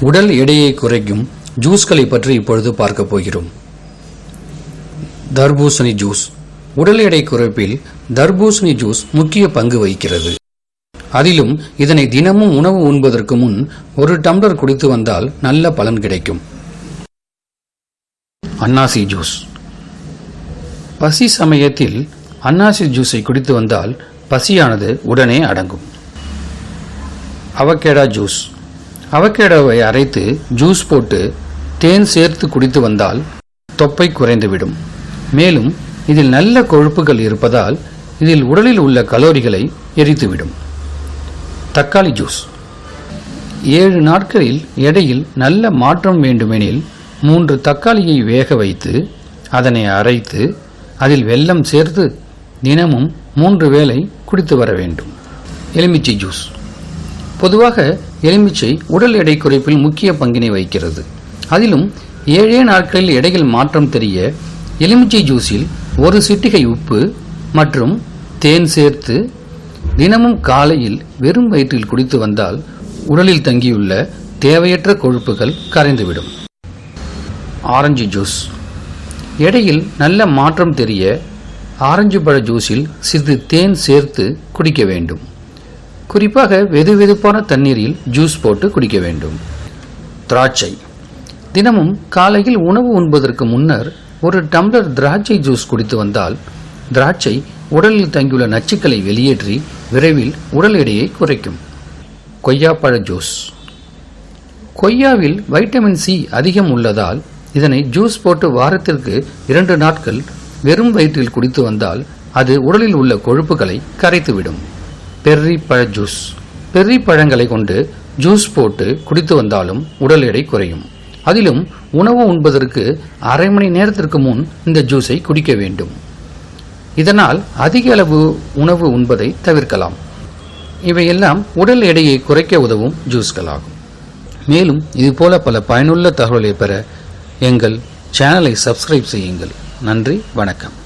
உடல் எடையை குறைக்கும் ஜூஸ்களை பற்றி இப்பொழுது பார்க்க போகிறோம். தர்பூசணி ஜூஸ். உடல் எடை குறைப்பில் தர்பூசணி ஜூஸ் முக்கிய பங்கு வகிக்கிறது. அதிலும் இதனை தினமும் உணவு உண்பதற்கு முன் ஒரு டம்ளர் குடித்து வந்தால் நல்ல பலன் கிடைக்கும். அன்னாசி ஜூஸ். பசி சமயத்தில் அன்னாசி ஜூஸை குடித்து வந்தால் பசியானது உடனே அடங்கும். Avocado juice. அவகேடோவை அரைத்து ஜூஸ் போட்டு தேன் சேர்த்து குடித்து வந்தால் தொப்பை குறைந்துவிடும். மேலும் இதில் நல்ல கொழுப்புகள் இருப்பதால் இதில் உடலில் உள்ள கலோரிகளை எரித்துவிடும். தக்காளி ஜூஸ். ஏழு நாட்களில் எடையில் நல்ல மாற்றம் வேண்டுமெனில் மூன்று தக்காளியை வேக வைத்து அதனை அரைத்து அதில் வெல்லம் சேர்த்து தினமும் மூன்று வேளை குடித்து வர வேண்டும். எலுமிச்சை ஜூஸ். பொதுவாக எலுமிச்சை உடல் எடை குறைப்பில் முக்கிய பங்கினை வகிக்கிறது. அதிலும் ஏழே நாட்களில் எடையில் மாற்றம் தெரிய எலுமிச்சை ஜூஸில் ஒரு சிட்டிகை உப்பு மற்றும் தேன் சேர்த்து தினமும் காலையில் வெறும் வயிற்றில் குடித்து வந்தால் உடலில் தங்கியுள்ள தேவையற்ற கொழுப்புகள் கரைந்துவிடும். Orange juice. எடையில் நல்ல மாற்றம் தெரிய ஆரஞ்சு பழ ஜூஸில் சிறிது தேன் சேர்த்து குடிக்க வேண்டும். குறிப்பாக வெதுவெதுப்பான தண்ணீரில் ஜூஸ் போட்டு குடிக்க வேண்டும். திராட்சை. தினமும் காலையில் உணவு உண்பதற்கு முன்னர் ஒரு டம்ளர் திராட்சை ஜூஸ் குடித்து வந்தால் திராட்சை உடலில் தங்கியுள்ள நச்சுக்களை வெளியேற்றி விரைவில் உடல் எடையை குறைக்கும். கொய்யாப்பழ ஜூஸ். கொய்யாவில் வைட்டமின் சி அதிகம் உள்ளதால் இதனை ஜூஸ் போட்டு வாரத்திற்கு இரண்டு நாட்கள் வெறும் வயிற்றில் குடித்து வந்தால் அது உடலில் உள்ள கொழுப்புகளை கரைத்துவிடும். பெர்ரி பழ ஜூஸ் பெர்ரி பழங்களை கொண்டு ஜூஸ் போட்டு குடித்து வந்தாலும் உடல் எடை குறையும். அதிலும் உணவு உண்பதற்கு அரை மணி நேரத்திற்கு முன் இந்த ஜூஸை குடிக்க வேண்டும். இதனால் அதிக அளவு உணவு உண்பதை தவிர்க்கலாம். இவையெல்லாம் உடல் எடையை குறைக்க உதவும் ஜூஸ்களாகும். மேலும் இதுபோல பல பயனுள்ள தகவலை பெற எங்கள் சேனலை சப்ஸ்கிரைப் செய்யுங்கள். நன்றி வணக்கம்.